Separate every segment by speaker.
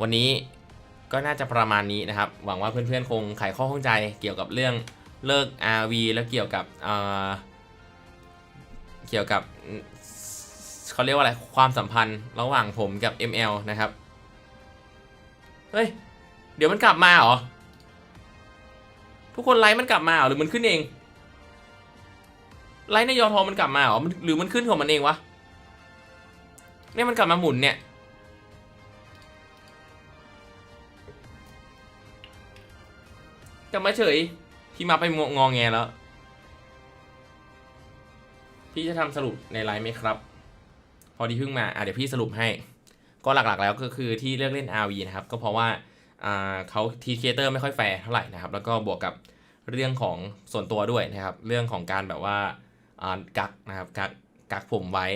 Speaker 1: วันนี้ก็น่าจะประมาณนี้นะครับ หวังว่าเพื่อนๆคงไขข้อข้องใจเกี่ยวกับเรื่องเลิก RV แล้วเกี่ยวกับเเกี่ยวกับเขาเรียกว่าอะไรความสัมพันธ์ระหว่างผมกับ ML นะครับ เฮ้ย เดี๋ยวมันกลับมาเหรอ ทุกคนไลฟ์มันกลับมาเหรอหรือมันขึ้นเอง ไลฟ์ในยอทอมันกลับมาเหรอหรือมันขึ้นของมันเองวะเนี่ยมันกลับมาหมุนเนี่ย กลับมาเฉย พี่มาไปงงองแงแล้ว พี่จะทำสรุปในไลน์ไหมครับ พอดีเพิ่งมาอะเดี๋ยวพี่สรุปให้ ก็หลักๆแล้วก็คือที่เลือกเล่น RV นะครับ ก็เพราะว่าอ่าเขาทีเคเตอร์ไม่ค่อยแฟร์เท่าไหร่นะครับ แล้วก็บวกกับเรื่องของส่วนตัวด้วยนะครับ เรื่องของการแบบว่าอ่ากักนะครับกักกักผมไว้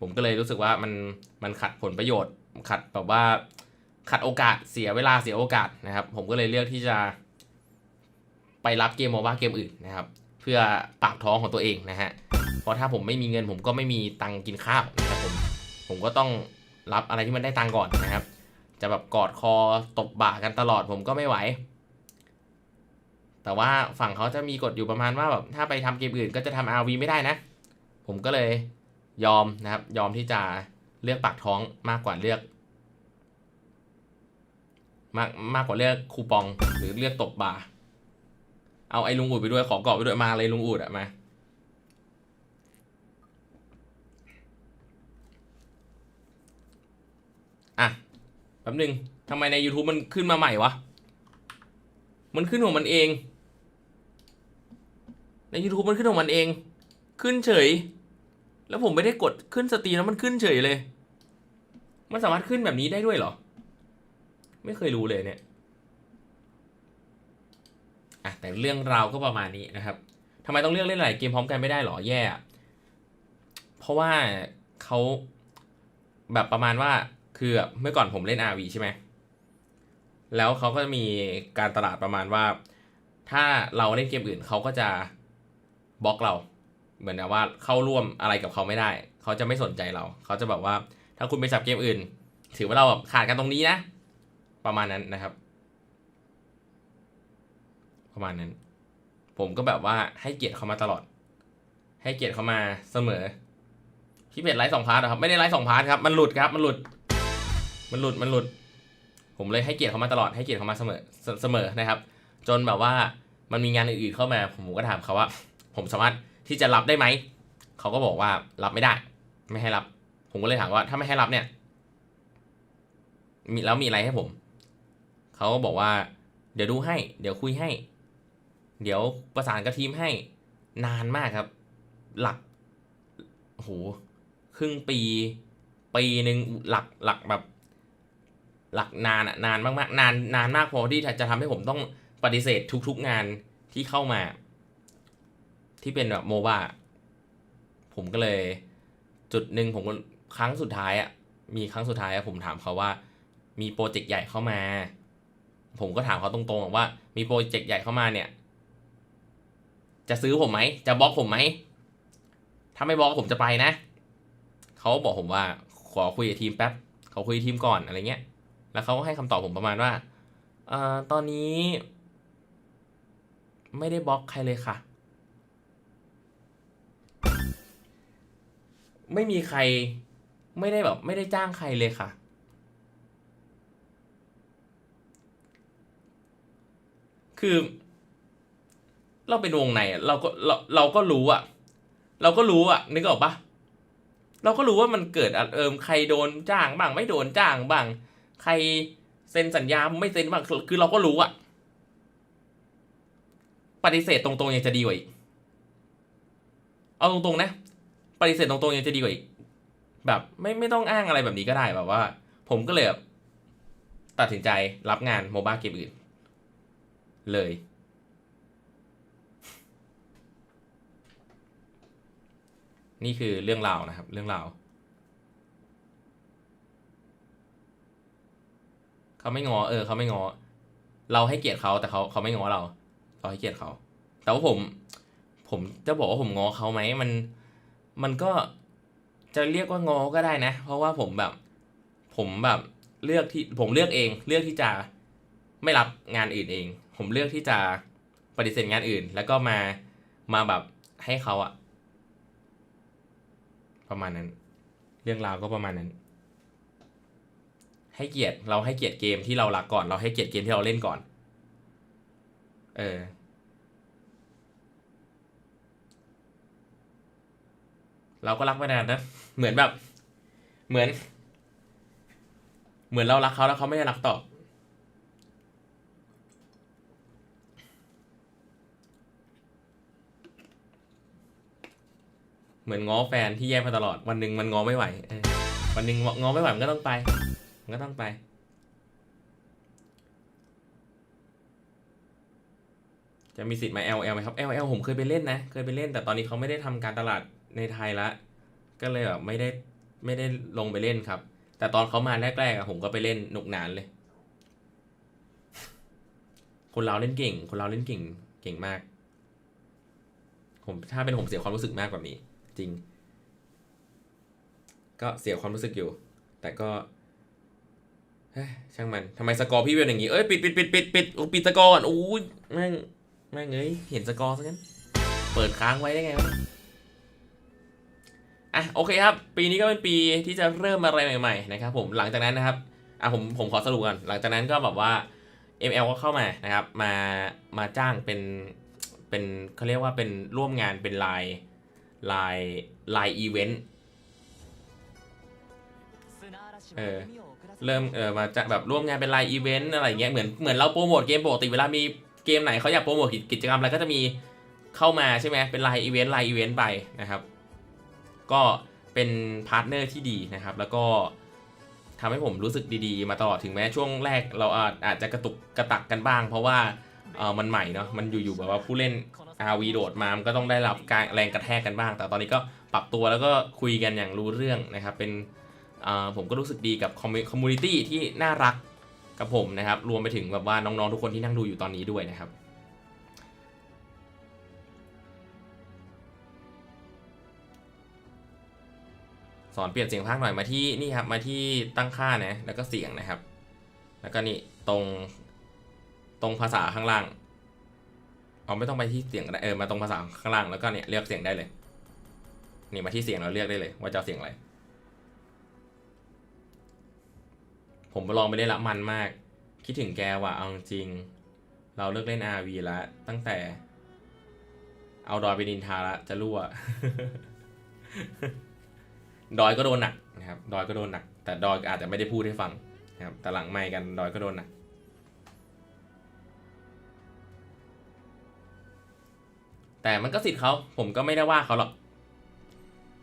Speaker 1: ผมก็เลยรู้สึกว่ามันมันขัดผลประโยชน์ ขัดแบบว่าขัดโอกาสเสียเวลาเสียโอกาสนะครับ ผมก็เลยเลือกที่จะ ไปรับเกมโมบ้าเกมอื่นนะครับเพื่อปากท้องของตัวเองนะฮะเพราะถ้าผมไม่มีเงินผมก็ไม่มีตังกินข้าวนะครับผมผมก็ต้องรับอะไรที่มันได้ตังก่อนนะครับ จะแบบกอดคอตบบ่ากันตลอดผมก็ไม่ไหว แต่ว่าฝั่งเขาจะมีกฎอยู่ประมาณว่าแบบถ้าไปทำเกมอื่นก็จะทำ RV ไม่ได้นะ ผมก็เลยยอมนะครับ ยอมที่จะเลือกปากท้องมากกว่าเลือก มากมากกว่าเลือกคูปองหรือเลือกตบบ่า เอาไอ้ลุงอูดไปด้วยขอกรอบไปด้วยมาเลยลุงอูดอะมาอะแป๊บนึงทำไมใน YouTube มันขึ้นมาใหม่วะ มันขึ้นของมันเอง ใน YouTube มันขึ้นของมันเอง ขึ้นเฉย แล้วผมไม่ได้กดขึ้นสตรีมแล้วมันขึ้นเฉยเลย มันสามารถขึ้นแบบนี้ได้ด้วยเหรอ ไม่เคยรู้เลยเนี่ย อะแต่เรื่องราวก็ประมาณนี้นะครับทำไมต้องเลือกเล่นหลายเกมพร้อมกันไม่ได้หรอแย่เพราะว่าเขาแบบประมาณว่าคือเมื่อก่อนผมเล่น RV ใช่ไหมแล้วเขาก็จะมีการตลาดประมาณว่า ถ้าเราเล่นเกมอื่นเขาก็จะบล็อกเรา เหมือนว่าเข้าร่วมอะไรกับเขาไม่ได้ เขาจะไม่สนใจเรา เขาจะแบบว่าถ้าคุณไปจับเกมอื่น ถือว่าเราแบบขาดกันตรงนี้นะ ประมาณนั้นนะครับ ประมาณนั้น ผมก็แบบว่าให้เกียรติเขามาตลอด ให้เกียรติเขามาเสมอพี่เป็ดไลฟ์สองพาร์ทครับไม่ได้ไลฟ์สองพาร์ทครับมันหลุดครับ มันหลุด มันหลุดมันหลุด ผมเลยให้เกียรติเขามาตลอดให้เกียรติเขามาเสมอเสเสมอนะครับ จนแบบว่ามันมีงานอื่นๆเข้ามา ผมก็ถามเขาว่า ผมสามารถที่จะรับได้ไหมเขาก็บอกว่ารับไม่ได้ ไม่ให้รับ ผมก็เลยถามว่าถ้าไม่ให้รับเนี่ยมีแล้วมีอะไรให้ผม เขาก็บอกว่า เดี๋ยวดูให้ เดี๋ยวคุยให้ เดี๋ยวประสานกับทีมให้นานมากครับ หลักโหครึ่งปี ปีหนึ่งหลักหลักแบบ หลักนานอะนานมากๆนานนานมากพอที่จะทำให้ผมต้องปฏิเสธทุก ๆงานที่เข้ามา ที่เป็นแบบโมบ้าผมก็เลย จุดหนึ่งผมก็ครั้งสุดท้ายอะมีครั้งสุดท้ายอะผมถามเขาว่า มีโปรเจกต์ใหญ่เข้ามา ผมก็ถามเขาตรงๆว่า มีโปรเจกต์ใหญ่เข้ามาเนี่ย จะซื้อผมไหม จะบล็อกผมไหม ถ้าไม่บล็อกผมจะไปนะ เขาบอกผมว่า ขอคุยกับทีมแป๊บ เขาคุยกับทีมก่อนอะไรเงี้ย แล้วเขาก็ให้คำตอบผมประมาณว่าเอ่อตอนนี้ ไม่ได้บล็อกใครเลยค่ะ ไม่มีใคร ไม่ได้แบบ ไม่ได้จ้างใครเลยค่ะคือ เราเป็นวงในเราก็เราเราก็รู้อะเราก็รู้อะนึกออกปะเราก็รู้ว่ามันเกิดอะเอิมใครโดนจ้างบ้าง ไม่โดนจ้างบ้าง ใครเซ็นสัญญาไม่เซ็นบ้างคือเราก็รู้อะปฏิเสธตรงๆยังจะดีกว่าอีกเอาตรงๆนะ ปฏิเสธตรงๆยังจะดีกว่าอีกแบบไม่ไม่ต้องอ้างอะไรแบบนี้ก็ได้แบบว่า ผมก็เลยตัดสินใจรับงานโมบ้าเกมอื่น เลย นี่คือเรื่องราวนะครับ เรื่องราวเขาไม่งอเออเขาไม่งอ เราให้เกียรติเขาแต่เขาเขาไม่งอเรา เราให้เกียรติเขา แต่ว่าผม ผมจะบอกว่าผมงอเขาไหมมัน มันก็จะเรียกว่างอก็ได้นะ เพราะว่าผมแบบ ผมแบบเลือกที่ผมเลือกเอง เลือกที่จะไม่รับงานอื่นเอง ผมเลือกที่จะปฏิเสธงานอื่น แล้วก็มามาแบบให้เขาอะ ประมาณนั้น เรื่องราวก็ประมาณนั้น ให้เกียรติเราให้เกียรติเกมที่เรารักก่อน เราให้เกียรติเกมที่เราเล่นก่อน เออเราก็รักไม่นานนะ เหมือนแบบ เหมือน เหมือนเรารักเขาแล้วเขาไม่ได้รักตอบ เหมือนง้อแฟนที่แยกมาตลอดวันหนึ่งมันง้อไม่ไหววันหนึ่งง้อไม่ไหวมันก็ต้องไป มันก็ต้องไป จะมีสิทธิ์มา LL ไหมครับ LL ผมเคยไปเล่นนะ เคยไปเล่น แต่ตอนนี้เขาไม่ได้ทำการตลาดในไทยละ ก็เลยแบบไม่ได้ไม่ได้ลงไปเล่นครับ แต่ตอนเขามาแรกๆอะผมก็ไปเล่นหนุกหนานเลย คนเราเล่นเก่ง คนเราเล่นเก่ง เก่งมาก ผมถ้าเป็นผมเสียความรู้สึกมากกว่านี้ จริง ก็เสียความรู้สึกอยู่ แต่ก็ช่างมันทำไมสกอร์พี่เป็นอย่างงี้ เอ้ยปิดปิดปิดปิดปิดโอ้ปิดสกอร์ก่อนโอ้ยแม่งแม่งเอ้ยเห็นสกอร์ซะงั้น เปิดค้างไว้ได้ไงวะอะโอเคครับ ปีนี้ก็เป็นปีที่จะเริ่มอะไรใหม่ๆนะครับผมหลังจากนั้นนะครับอะผมผมขอสรุปก่อนหลังจากนั้นก็แบบว่า ML ก็เข้ามานะครับ มามาจ้างเป็นเป็นเขาเรียกว่าเป็นร่วมงานเป็นไลน์ ลน์ไลน์อีเวนต์
Speaker 2: เออ
Speaker 1: เริ่มเออมาจะแบบร่วมงานเป็นไลน์อีเวนต์อะไรเงี้ยเหมือนเหมือนเราโปรโมทเกมปกติเวลามีเกมไหนเขาอยากโปรโมทกิจกรรมอะไรก็จะมีเข้ามาใช่ไหมเป็นไลน์อีเวนต์ไลน์อีเวนต์ไปนะครับ ก็เป็นพาร์ทเนอร์ที่ดีนะครับ แล้วก็ทำให้ผมรู้สึกดีๆ มาตลอดถึงแม้ช่วงแรกเราอาจอาจจะกระตุกกระตักกันบ้าง เพราะว่าเออมันใหม่เนาะมันอยู่ๆแบบว่าผู้เล่น RV โดดมามันก็ต้องได้รับการแรงกระแทกกันบ้าง แต่ตอนนี้ก็ปรับตัวแล้วก็คุยกันอย่างรู้เรื่องนะครับเป็นอ่อผมก็รู้สึกดีกับคอมมูนิตี้ที่น่ารักกับผมนะครับ รวมไปถึงแบบว่าน้องๆทุกคนที่นั่งดูอยู่ตอนนี้ด้วยนะครับสอนเปลี่ยนเสียงภาคหน่อยมาที่นี่ครับมาที่ตั้งค่านะแล้วก็เสียงนะครับ แล้วก็นี่ตรงตรงภาษาข้างล่าง เอาไม่ต้องไปที่เสียงก็ได้เออมาตรงภาษาข้างล่างแล้วก็เนี่ยเลือกเสียงได้เลย นี่มาที่เสียงเราเลือกได้เลย ว่าจะเสียงอะไร ผมไปลองไปเล่นละมันมาก คิดถึงแกว่ะเอาจริง เราเลิกเล่น RV แล้วตั้งแต่ เอาดอยไปนินทาละจะรั่วดอยก็โดนหนักนะครับ ดอยก็โดนหนัก แต่ดอยอาจจะไม่ได้พูดให้ฟังนะครับ แต่หลังไม่กันดอยก็โดนหนัก แต่มันก็สิทธิ์เขาผมก็ไม่ได้ว่าเขาหรอก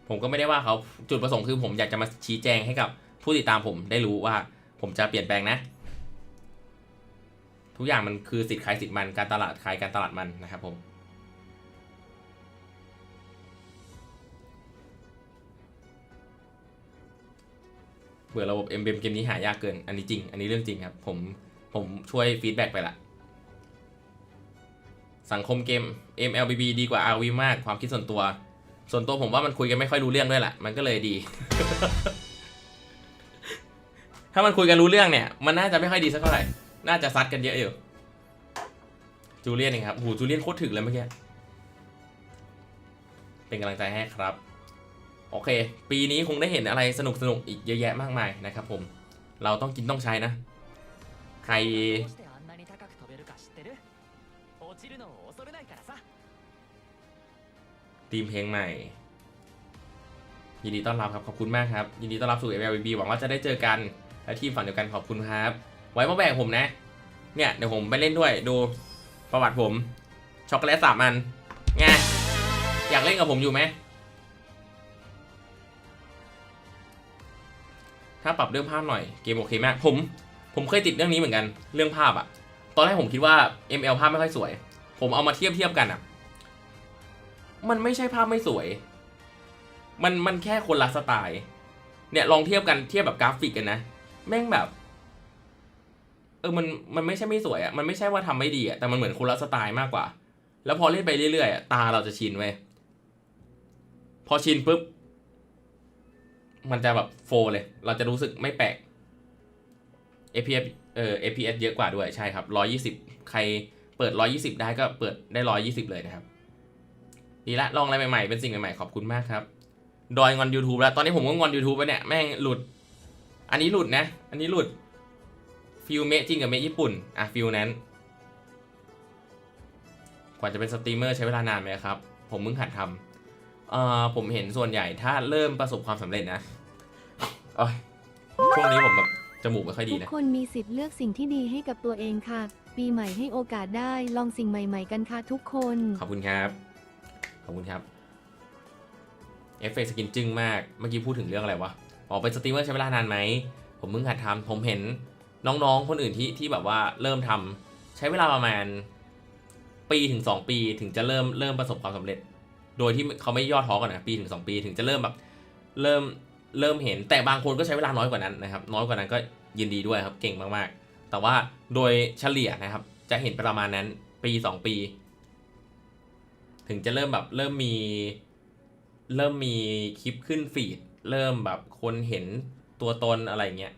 Speaker 1: ผมก็ไม่ได้ว่าเขาจุดประสงค์คือผมอยากจะมาชี้แจงให้กับผู้ติดตามผมได้รู้ว่า ผมจะเปลี่ยนแปลงนะ ทุกอย่างมันคือสิทธิ์ใครสิทธิ์มันการตลาดใครการตลาดมันนะครับผมเบื่อระบบเอ็มเกมนี้หายากเกิน อันนี้จริง อันนี้เรื่องจริงครับ ผม ผมช่วยฟีดแบ็กไปละ สังคมเกม MLBB ดีกว่า RV มากความคิดส่วนตัว ส่วนตัวผมว่ามันคุยกันไม่ค่อยรู้เรื่องด้วยแหละมันก็เลยดี ถ้ามันคุยกันรู้เรื่องเนี่ย มันน่าจะไม่ค่อยดีสักเท่าไหร่ น่าจะซัดกันเยอะอยู่ จูเลียนเองครับโหจูเลียนโคตรถึกเลยเมื่อกี้ เป็นกำลังใจให้ครับ โอเค ปีนี้คงได้เห็นอะไรสนุกสนุกๆอีกเยอะแยะมากมายนะครับผม เราต้องกินต้องใช้นะ ใคร ทีมเพลงใหม่ ยินดีต้อนรับครับ ขอบคุณมากครับ ยินดีต้อนรับสู่ MLB หวังว่าจะได้เจอกัน และทีมฝั่งเดียวกันขอบคุณครับ ไว้มาแบ่งผมนะ เนี่ยเดี๋ยวผมไปเล่นด้วยดูประวัติผม ช็อกโกแลตสามอันไงอยากเล่นกับผมอยู่ไหมถ้าปรับเรื่องภาพหน่อยเกมโอเคมาก ผมผมเคยติดเรื่องนี้เหมือนกัน เรื่องภาพอะตอนแรกผมคิดว่า ML ภาพไม่ค่อยสวย ผมเอามาเทียบเทียบกันอะ มันไม่ใช่ภาพไม่สวย มันมันแค่คนละสไตล์ เนี่ยลองเทียบกันเทียบแบบกราฟิกกันนะ แม่งแบบ เออมันมันไม่ใช่ไม่สวยอะมันไม่ใช่ว่าทำไม่ดีอะแต่มันเหมือนคนละสไตล์มากกว่า แล้วพอเล่นไปเรื่อยๆอะตาเราจะชินเว้ย พอชินปุ๊บ มันจะแบบโฟเลย เราจะรู้สึกไม่แปลก FPS เอ่อ FPS เยอะกว่าด้วยใช่ครับ 120 ใครเปิด 120 ได้ก็เปิดได้ 120 เลยนะครับ ดีละลองอะไรใหม่ๆ เป็นสิ่งใหม่ๆ ขอบคุณมากครับดอยงอน YouTube แล้ว ตอนนี้ผมก็งอน YouTube ไปเนี่ย แม่งหลุด อันนี้หลุดนะ อันนี้หลุด ฟิลเมะจริงกับเมะญี่ปุ่น อะฟิลนั้น กว่าจะเป็นสตรีมเมอร์ใช้เวลานานไหมครับ ผมมึงหัดทำเอ่อผมเห็นส่วนใหญ่ถ้าเริ่มประสบความสำเร็จนะโอ้ยช่วงนี้ผมแบบจมูกไม่ค่อยดี
Speaker 2: ทุก
Speaker 1: นะ
Speaker 2: คนมีสิทธิ์เลือกสิ่งที่ดีให้กับตัวเองค่ะ ปีใหม่ให้โอกาสได้ลองสิ่งใหม่ ๆ กันค่ะทุกคน
Speaker 1: ขอบคุณครับ ขอบคุณครับเอฟเฟกสกินจึ้งมาก เมื่อกี้พูดถึงเรื่องอะไรวะออกเป็นสตรีมเมอร์ใช้เวลานานไหม ผมเพิ่งหัดทำผมเห็นน้องๆ คนอื่นที่ที่แบบว่าเริ่มทำใช้เวลาประมาณปีถึง 2 ปีถึงจะเริ่มเริ่มประสบความสำเร็จ โดยที่เขาไม่ย่อท้อก่อนนะปีถึง 2 ปีถึงจะเริ่มแบบเริ่มเริ่มเห็นแต่บางคนก็ใช้เวลาน้อยกว่านั้นนะครับ น้อยกว่านั้นก็ยินดีด้วยครับเก่งมากๆ แต่ว่าโดยเฉลี่ยนะครับจะเห็นประมาณนั้นปี 2 ปี ถึงจะเริ่มแบบเริ่มมี เริ่มมีคลิปขึ้นฟีด เริ่มแบบคนเห็นตัวตนอะไรเงี้ย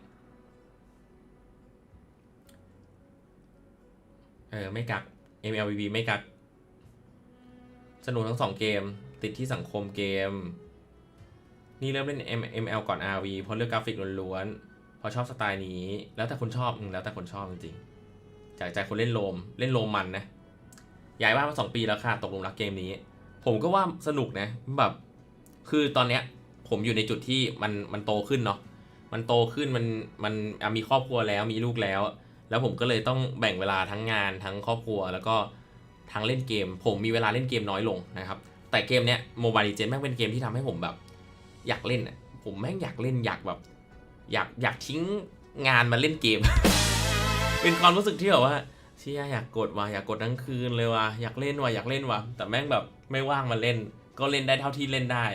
Speaker 1: เออไม่กัก MLBB ไม่กัก สนุกทั้งสองเกม ติดที่สังคมเกม นี่เริ่มเล่น ML ก่อน RV เพราะเลือกกราฟิกล้วนๆเพราะชอบสไตล์นี้ แล้วแต่คนชอบอืมแล้วแต่คนชอบจริงๆจากใจคนเล่นโลม เล่นโลมมันนะ ย้ายบ้านมาสองปีแล้วค่ะตกหลุมรักเกมนี้ ผมก็ว่าสนุกนะแบบ คือตอนเนี้ยผมอยู่ในจุดที่มันมันโตขึ้นเนาะมันโตขึ้นมันมันมีครอบครัวแล้วมีลูกแล้ว แล้วผมก็เลยต้องแบ่งเวลาทั้งงานทั้งครอบครัวแล้วก็ทั้งเล่นเกม ผมมีเวลาเล่นเกมน้อยลงนะครับแต่เกมเนี้ยโมบายดีเจนแม่งเป็นเกมที่ทำให้ผมแบบ อยากเล่นอะผมแม่งอยากเล่นอยากแบบ อยากอยากทิ้งงานมาเล่นเกม เป็นความรู้สึกที่แบบว่า ชี่ยอยากกดว่ะอยากกดทั้งคืนเลยว่ะอยากเล่นว่ะอยากเล่นว่ะแต่แม่งแบบไม่ว่างมาเล่น ก็เล่นได้เท่าที่เล่นได้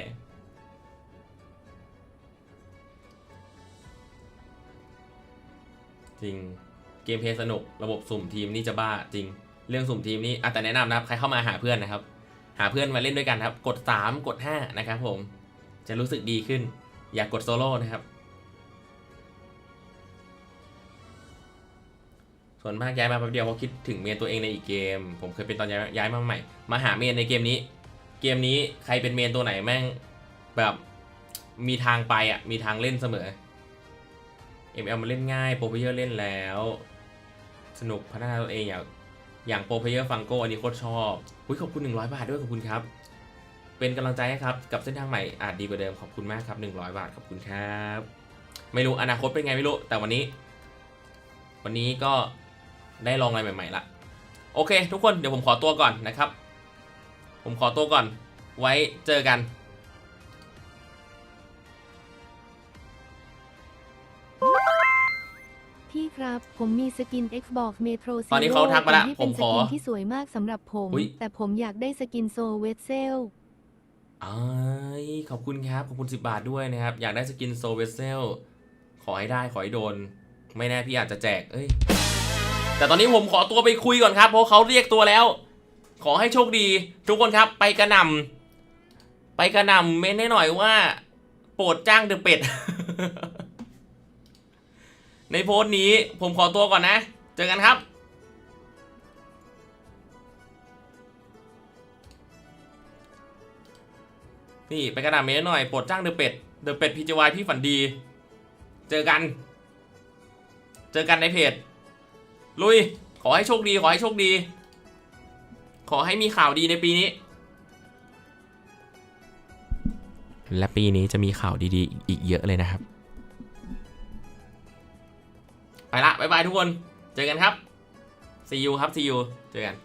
Speaker 1: จริงเกมเพย์สนุกระบบสุ่มทีมนี่จะบ้าจริง เรื่องสุ่มทีมนี่อะแต่แนะนำนะครับใครเข้ามาหาเพื่อนนะครับ หาเพื่อนมาเล่นด้วยกันครับ กด 3 กด 5 นะครับผม จะรู้สึกดีขึ้น อยากกดโซโล่นะครับ ส่วนมากย้ายมาแป๊บเดียวเพราคิดถึงเมนตัวเองในอีกเกม ผมเคยเป็นตอนย้ายย้ายมาใหม่ มาหาเมนในเกมนี้ เกมนี้ใครเป็นเมนตัวไหนแม่งแบบมีทางไปอะมีทางเล่นเสมอ ML มันเล่นง่ายโปรเพเยอร์เล่นแล้ว สนุกพัฒนาตัวเองอย่างอย่างโปรเพเยอร์ฟังโกอันนี้โคตรชอบอุ้ยขอบคุณ 100 บาทด้วยขอบคุณครับเป็นกำลังใจให้ครับ กับเส้นทางใหม่อาจดีกว่าเดิมขอบคุณมากครับ 100 บาทขอบคุณครับ ไม่รู้อนาคตเป็นไงไม่รู้ แต่วันนี้ วันนี้ก็ ได้ลองอะไรใหม่ๆละโอเค ทุกคนเดี๋ยวผมขอตัวก่อนนะครับ ผมขอตัวก่อน ไว้เจอกัน
Speaker 2: พี่ครับ ผมมีสกิน Xbox Metro
Speaker 1: ตอนนี้เขาทักมาละ
Speaker 2: ที่
Speaker 1: ผ
Speaker 2: เป็
Speaker 1: ม
Speaker 2: น
Speaker 1: ข
Speaker 2: ส
Speaker 1: อ
Speaker 2: กินที่สวยมากสำหรับผม
Speaker 1: อุ๊ย
Speaker 2: แต่ผมอยากได้สกินโซเวตเซล
Speaker 1: อ้ายขอบคุณครับ ขอบคุณ 10 บาทด้วยนะครับ อยากได้สกินโซเวเซล ขอให้ได้ ขอให้โดน ไม่แน่พี่อาจจะแจก เอ้ย แต่ตอนนี้ผมขอตัวไปคุยก่อนครับเพราะเขาเรียกตัวแล้ว ขอให้โชคดี ทุกคนครับไปกระหนำไปกระหนำเม้นให้หน่อยว่า โปรดจ้างเดอะเป็ด ในโพสต์นี้ผมขอตัวก่อนนะ เจอกันครับนี่ไปกระดาษเมนหน่อยโปรดจ้างเดอะเป็ด เดอะเป็ดพีจวายพี่ฝันดี เจอกัน เจอกันในเพจ ลุย ขอให้โชคดี ขอให้โชคดี ขอให้มีข่าวดีในปีนี้ และปีนี้จะมีข่าวดีๆ อีกเยอะเลยนะครับ ไปละ บ๊ายบายทุกคน เจอกันครับ see you ครับ see you เจอกัน